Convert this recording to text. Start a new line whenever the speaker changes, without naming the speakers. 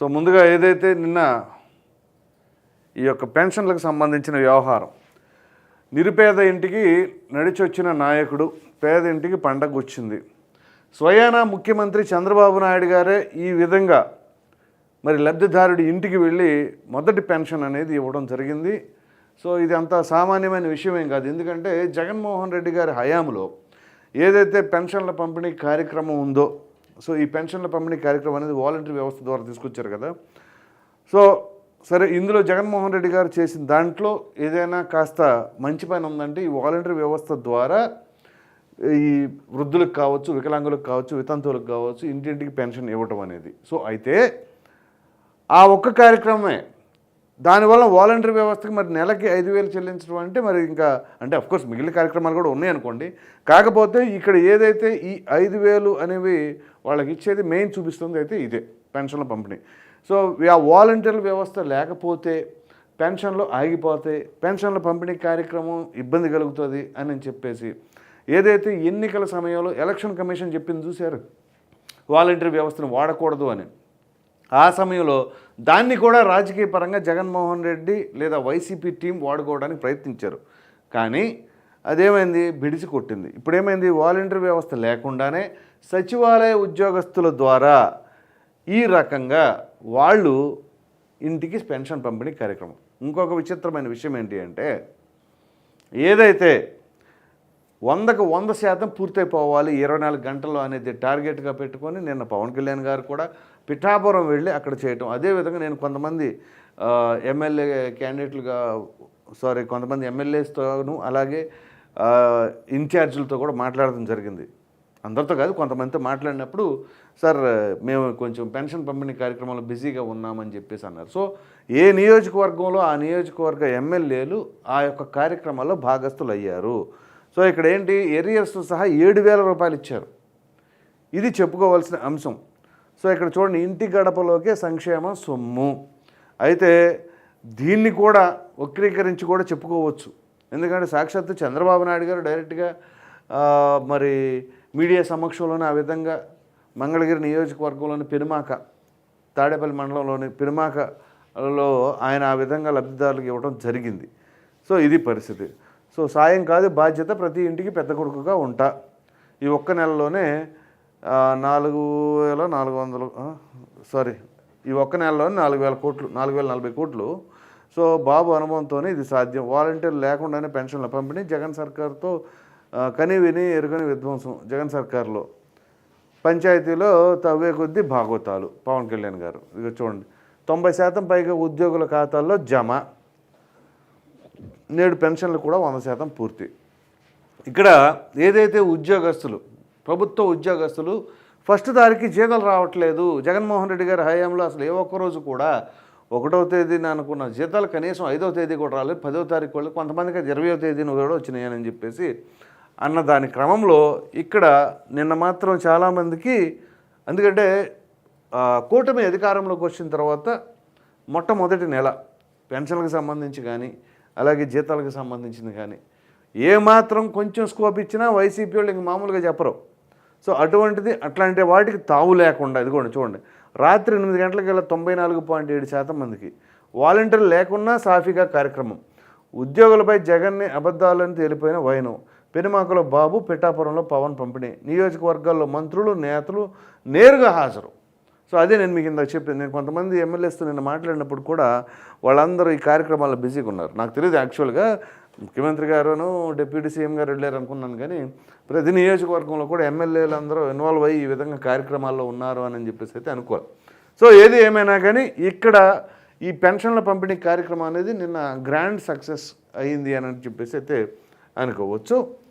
So ముందుగా ఏదైతే నిన్న ఈ యొక్క పెన్షన్లకు సంబంధించిన వ్యవహారం నిరుపేద ఇంటికి నడిచొచ్చిన నాయకుడు పేద ఇంటికి పండగ వచ్చింది స్వయానా ముఖ్యమంత్రి చంద్రబాబు నాయుడు గారే ఈ విధంగా మరి లబ్ధిదారుడి ఇంటికి వెళ్ళి మొదటి పెన్షన్ అనేది ఇవ్వడం జరిగింది. సో ఇది అంత సామాన్యమైన విషయం కాదు. ఎందుకంటే జగన్మోహన్ రెడ్డి గారి హయాంలో ఏదైతే పెన్షన్ల పంపిణీ కార్యక్రమం ఉందో సో ఈ పెన్షన్ల పంపిణీ కార్యక్రమం అనేది వాలంటరీ వ్యవస్థ ద్వారా తీసుకొచ్చారు కదా. సో సరే ఇందులో జగన్మోహన్ రెడ్డి గారు చేసిన దాంట్లో ఏదైనా కాస్త మంచి పని ఉందంటే ఈ వాలంటరీ వ్యవస్థ ద్వారా ఈ వృద్ధులకు కావచ్చు వికలాంగులకు కావచ్చు వితంతువులకు కావచ్చు ఇంటింటికి పెన్షన్ ఇవ్వటం అనేది. సో అయితే ఆ ఒక్క కార్యక్రమమే దానివల్ల వాలంటరీ వ్యవస్థకి మరి నెలకి ఐదు వేలు చెల్లించడం అంటే మరి ఇంకా అంటే అఫ్కోర్స్ మిగిలిన కార్యక్రమాలు కూడా ఉన్నాయనుకోండి కాకపోతే ఇక్కడ ఏదైతే ఈ ఐదు వేలు అనేవి వాళ్ళకి ఇచ్చేది మెయిన్ చూపిస్తుంది అయితే ఇదే పెన్షన్ల పంపిణీ. సో ఆ వాలంటీర్ల వ్యవస్థ లేకపోతే పెన్షన్లు ఆగిపోతాయి పెన్షన్ల పంపిణీ కార్యక్రమం ఇబ్బంది కలుగుతుంది అని చెప్పేసి ఏదైతే ఎన్నికల సమయంలో ఎలక్షన్ కమిషన్ చెప్పింది చూశారు? వాలంటీర్ వ్యవస్థను వాడకూడదు అని. ఆ సమయంలో దాన్ని కూడా రాజకీయ పరంగా జగన్మోహన్ రెడ్డి లేదా వైసీపీ టీం వాడుకోవడానికి ప్రయత్నించారు. కానీ అదేమైంది? బిడిసి కొట్టింది. ఇప్పుడేమైంది? వాలంటీర్ వ్యవస్థ లేకుండానే సచివాలయ ఉద్యోగస్తుల ద్వారా ఈ రకంగా వాళ్ళు ఇంటికి పెన్షన్ పంపిణీ కార్యక్రమం. ఇంకొక విచిత్రమైన విషయం ఏంటి అంటే ఏదైతే వందకు వంద శాతం పూర్తయిపోవాలి ఇరవై నాలుగు గంటల్లో అనేది టార్గెట్గా పెట్టుకొని నిన్న పవన్ కళ్యాణ్ గారు కూడా పిఠాపురం వెళ్ళి అక్కడ చేయటం. అదేవిధంగా నేను కొంతమంది ఎమ్మెల్యే క్యాండిడేట్లుగా సారీ కొంతమంది ఎమ్మెల్యేస్తోనూ అలాగే ఇన్ఛార్జీలతో కూడా మాట్లాడడం జరిగింది. అందరితో కాదు కొంతమందితో మాట్లాడినప్పుడు సార్ మేము కొంచెం పెన్షన్ పంపిణీ కార్యక్రమంలో బిజీగా ఉన్నామని చెప్పేసి అన్నారు. సో ఏ నియోజకవర్గంలో ఆ నియోజకవర్గ ఎమ్మెల్యేలు ఆ యొక్క కార్యక్రమాల్లో భాగస్థులు అయ్యారు సో ఇక్కడ ఏంటి ఎరియర్స్ సహా ఏడు వేల రూపాయలు ఇచ్చారు. ఇది చెప్పుకోవాల్సిన అంశం. సో ఇక్కడ చూడండి ఇంటి గడపలోకే సంక్షేమ సొమ్ము. అయితే దీన్ని కూడా వక్రీకరించి కూడా చెప్పుకోవచ్చు. ఎందుకంటే సాక్షాత్తు చంద్రబాబు నాయుడు గారు డైరెక్ట్గా మరి మీడియా సమక్షంలోనే ఆ విధంగా మంగళగిరి నియోజకవర్గంలోని పెనుమాక తాడేపల్లి మండలంలోని పెనుమాకలో ఆయన ఆ విధంగా లబ్ధిదారులకు ఇవ్వడం జరిగింది. సో ఇది పరిస్థితి. సో సాయం కాదు బాధ్యత ప్రతి ఇంటికి పెద్ద కొడుకుగా ఉంటా. ఈ ఒక్క నెలలోనే నాలుగు వేల నాలుగు వందలు సారీ ఈ ఒక్క నెలలోనే నాలుగు వేల కోట్లు నాలుగు వేల నలభై కోట్లు. సో బాబు అనుభవంతోనే ఇది సాధ్యం. వాలంటీర్లు లేకుండానే పెన్షన్ల పంపిణీ జగన్ సర్కార్తో కని విని ఎరుగని విధ్వంసం జగన్ సర్కార్లో. పంచాయతీలో తవ్వే కొద్దీ భాగవతాలు పవన్ కళ్యాణ్ గారు. ఇక చూడండి. తొంభై శాతం పైగా ఉద్యోగుల ఖాతాల్లో జమ. నేడు పెన్షన్లు కూడా వంద శాతం పూర్తి. ఇక్కడ ఏదైతే ఉద్యోగస్తులు ప్రభుత్వ ఉద్యోగస్తులు ఫస్ట్ తారీఖు జీతాలు రావట్లేదు. జగన్మోహన్ రెడ్డి గారి హయాంలో అసలు ఏ ఒక్క రోజు కూడా ఒకటో తేదీన అనుకున్న జీతాలు కనీసం ఐదవ తేదీ కూడా రాలేదు. పదో తారీఖు వాళ్ళు కొంతమందికి అది ఇరవయో తేదీన కూడా వచ్చినాయని చెప్పేసి అన్న దాని క్రమంలో ఇక్కడ నిన్న మాత్రం చాలామందికి ఎందుకంటే కూటమి అధికారంలోకి వచ్చిన తర్వాత మొట్టమొదటి నెల పెన్షన్లకు సంబంధించి కానీ అలాగే జీతాలకు సంబంధించింది కానీ ఏమాత్రం కొంచెం స్కోప్ ఇచ్చినా వైసీపీ వాళ్ళు ఇంక మామూలుగా చెప్పరు. సో అటువంటిది అట్లాంటి వాటికి తావు లేకుండా ఇదిగోండి చూడండి రాత్రి ఎనిమిది గంటలకల్లా తొంభై నాలుగు పాయింట్ ఏడు శాతం మందికి వాలంటీర్లు లేకున్నా సాఫీగా కార్యక్రమం. ఉద్యోగులపై జగన్ని అబద్ధాలని తేలిపోయిన వైనం. పెనుమాకలో బాబు పిఠాపురంలో పవన్ పంపిణీ. నియోజకవర్గాల్లో మంత్రులు నేతలు నేరుగా హాజరు. సో అదే నేను మీకు ఇందాక చెప్పింది నేను కొంతమంది ఎమ్మెల్యేస్తో నిన్న మాట్లాడినప్పుడు కూడా వాళ్ళందరూ ఈ కార్యక్రమాల్లో బిజీగా ఉన్నారు. నాకు తెలియదు యాక్చువల్గా ముఖ్యమంత్రి గారును డిప్యూటీ సీఎం గారు వెళ్ళారు అనుకున్నాను కానీ ప్రతి నియోజకవర్గంలో కూడా ఎమ్మెల్యేలు అందరూ ఇన్వాల్వ్ అయ్యి ఈ విధంగా కార్యక్రమాల్లో ఉన్నారు అని చెప్పేసి అయితే అనుకోవాలి. సో ఏది ఏమైనా కానీ ఇక్కడ ఈ పెన్షన్ల పంపిణీ కార్యక్రమం అనేది నిన్న గ్రాండ్ సక్సెస్ అయ్యింది అని చెప్పేసి అయితే అనుకోవచ్చు.